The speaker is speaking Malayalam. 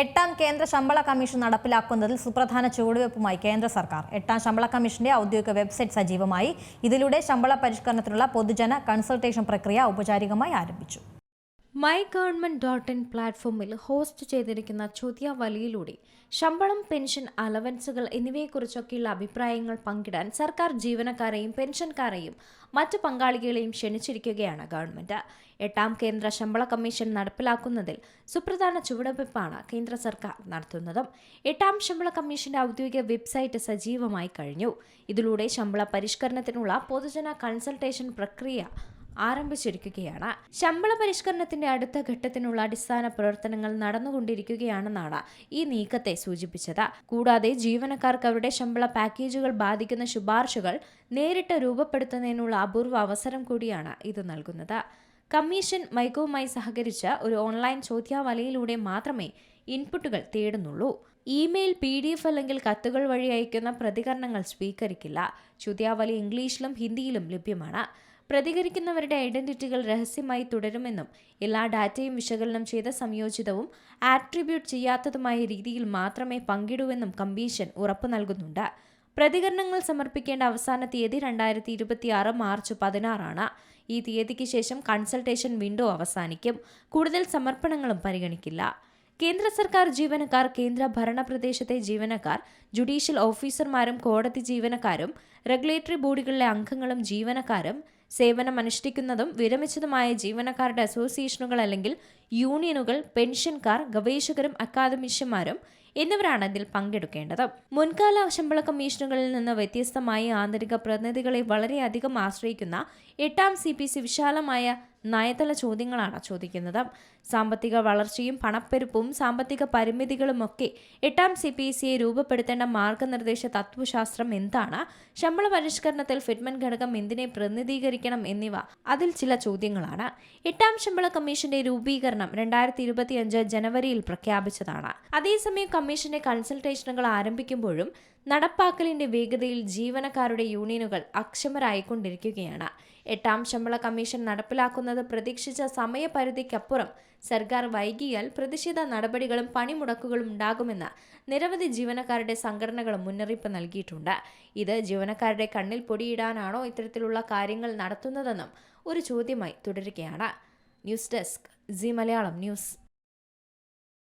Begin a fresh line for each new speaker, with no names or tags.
എട്ടാം കേന്ദ്ര ശമ്പള കമ്മീഷൻ നടപ്പിലാക്കുന്നതിൽ സുപ്രധാന ചുവടുവയ്പുമായി കേന്ദ്ര സർക്കാർ. എട്ടാം ശമ്പള കമ്മീഷന്റെ ഔദ്യോഗിക വെബ്സൈറ്റ് സജീവമായി. ഇതിലൂടെ ശമ്പള പരിഷ്കരണത്തിനുള്ള പൊതുജന കൺസൾട്ടേഷൻ പ്രക്രിയ ഔപചാരികമായി ആരംഭിച്ചു.
മൈ ഗവൺമെന്റ് ഡോട്ട് ഇൻ പ്ലാറ്റ്ഫോമിൽ ഹോസ്റ്റ് ചെയ്തിരിക്കുന്ന ചോദ്യാവലിയിലൂടെ ശമ്പളം പെൻഷൻ അലവൻസുകൾ എന്നിവയെക്കുറിച്ചൊക്കെയുള്ള അഭിപ്രായങ്ങൾ പങ്കിടാൻ സർക്കാർ ജീവനക്കാരെയും പെൻഷൻകാരെയും മറ്റ് പങ്കാളികളെയും ക്ഷണിച്ചിരിക്കുകയാണ് ഗവൺമെന്റ്. എട്ടാം കേന്ദ്ര ശമ്പള കമ്മീഷൻ നടപ്പിലാക്കുന്നതിൽ സുപ്രധാന ചുവടുവെപ്പാണ് കേന്ദ്ര സർക്കാർ നടത്തുന്നതും. എട്ടാം ശമ്പള കമ്മീഷന്റെ ഔദ്യോഗിക വെബ്സൈറ്റ് സജീവമായി കഴിഞ്ഞു. ഇതിലൂടെ ശമ്പള പരിഷ്കരണത്തിനുള്ള പൊതുജന കൺസൾട്ടേഷൻ പ്രക്രിയ ആരംഭിച്ചിരിക്കുകയാണ്. ശമ്പള പരിഷ്കരണത്തിന്റെ അടുത്ത ഘട്ടത്തിനുള്ള അടിസ്ഥാന പ്രവർത്തനങ്ങൾ നടന്നുകൊണ്ടിരിക്കുകയാണെന്നാണ് ഈ നീക്കത്തെ സൂചിപ്പിച്ചത്. കൂടാതെ ജീവനക്കാർക്ക് അവരുടെ ശമ്പള പാക്കേജുകൾ ബാധിക്കുന്ന ശുപാർശകൾ നേരിട്ട് രൂപപ്പെടുത്തുന്നതിനുള്ള അപൂർവ അവസരം കൂടിയാണ് ഇത് നൽകുന്നത്. കമ്മീഷൻ മൈക്കോവുമായി സഹകരിച്ച് ഒരു ഓൺലൈൻ ചോദ്യാവലിയിലൂടെ മാത്രമേ ഇൻപുട്ടുകൾ തേടുന്നുള്ളൂ. ഇമെയിൽ പി ഡി എഫ് അല്ലെങ്കിൽ കത്തുകൾ വഴി അയക്കുന്ന പ്രതികരണങ്ങൾ സ്വീകരിക്കില്ല. ചോദ്യാവലി ഇംഗ്ലീഷിലും ഹിന്ദിയിലും ലഭ്യമാണ്. പ്രതികരിക്കുന്നവരുടെ ഐഡന്റിറ്റികൾ രഹസ്യമായി തുടരുമെന്നും എല്ലാ ഡാറ്റയും വിശകലനം ചെയ്ത സംയോജിതവും ആട്രിബ്യൂട്ട് ചെയ്യാത്തതുമായ രീതിയിൽ മാത്രമേ പങ്കിടൂവെന്നും കമ്മീഷൻ ഉറപ്പു നൽകുന്നുണ്ട്. പ്രതികരണങ്ങൾ സമർപ്പിക്കേണ്ട അവസാന തീയതി രണ്ടായിരത്തി ഇരുപത്തിയാറ് മാർച്ച് പതിനാറാണ്. ഈ തീയതിക്ക് ശേഷം കൺസൾട്ടേഷൻ വിൻഡോ അവസാനിക്കും. കൂടുതൽ സമർപ്പണങ്ങളും പരിഗണിക്കില്ല. കേന്ദ്ര സർക്കാർ ജീവനക്കാർ കേന്ദ്ര ഭരണ പ്രദേശത്തെ ജീവനക്കാർ ജുഡീഷ്യൽ ഓഫീസർമാരും കോടതി ജീവനക്കാരും റെഗുലേറ്ററി ബോഡികളിലെ അംഗങ്ങളും ജീവനക്കാരും സേവനമനുഷ്ഠിക്കുന്നതും വിരമിച്ചതുമായ ജീവനക്കാരുടെ അസോസിയേഷനുകൾ അല്ലെങ്കിൽ യൂണിയനുകൾ പെൻഷൻകാർ ഗവേഷകരും അക്കാദമിഷ്യന്മാരും എന്നിവരാണ് ഇതിൽ പങ്കെടുക്കേണ്ടത്. മുൻകാല ശമ്പള കമ്മീഷനുകളിൽ നിന്ന് വ്യത്യസ്തമായി ആന്തരിക പ്രതിനിധികളെ വളരെയധികം ആശ്രയിക്കുന്ന എട്ടാം സി വിശാലമായ നയതല ചോദ്യങ്ങളാണ് ചോദിക്കുന്നത്. സാമ്പത്തിക വളർച്ചയും പണപ്പെരുപ്പും സാമ്പത്തിക പരിമിതികളുമൊക്കെ എട്ടാം സി പി സിയെ രൂപപ്പെടുത്തേണ്ട മാർഗനിർദ്ദേശ തത്വശാസ്ത്രം എന്താണ്? ശമ്പള പരിഷ്കരണത്തിൽ ഫിറ്റ്മെന്റ് ഘടകം എന്തിനെ പ്രതിനിധീകരിക്കണം എന്നിവ അതിൽ ചില ചോദ്യങ്ങളാണ്. എട്ടാം ശമ്പള കമ്മീഷന്റെ രൂപീകരണം രണ്ടായിരത്തി ഇരുപത്തിയഞ്ച് ജനുവരിയിൽ പ്രഖ്യാപിച്ചതാണ്. അതേസമയം കമ്മീഷന്റെ കൺസൾട്ടേഷനുകൾ ആരംഭിക്കുമ്പോഴും നടപ്പാക്കലിന്റെ വേഗതയിൽ ജീവനക്കാരുടെ യൂണിയനുകൾ അക്ഷമരായിക്കൊണ്ടിരിക്കുകയാണ്. എട്ടാം ശമ്പള കമ്മീഷൻ നടപ്പിലാക്കുന്നത് പ്രതീക്ഷിച്ച സമയപരിധിക്കപ്പുറം സർക്കാർ വൈകിയാൽ പ്രതിഷേധ നടപടികളും പണിമുടക്കുകളും ഉണ്ടാകുമെന്ന് നിരവധി ജീവനക്കാരുടെ സംഘടനകളും മുന്നറിയിപ്പ് നൽകിയിട്ടുണ്ട്. ഇത് ജീവനക്കാരുടെ കണ്ണിൽ പൊടിയിടാനാണോ ഇത്തരത്തിലുള്ള കാര്യങ്ങൾ നടത്തുന്നതെന്നും ഒരു ചോദ്യമായി തുടരുകയാണ്. News desk Zee Malayalam news.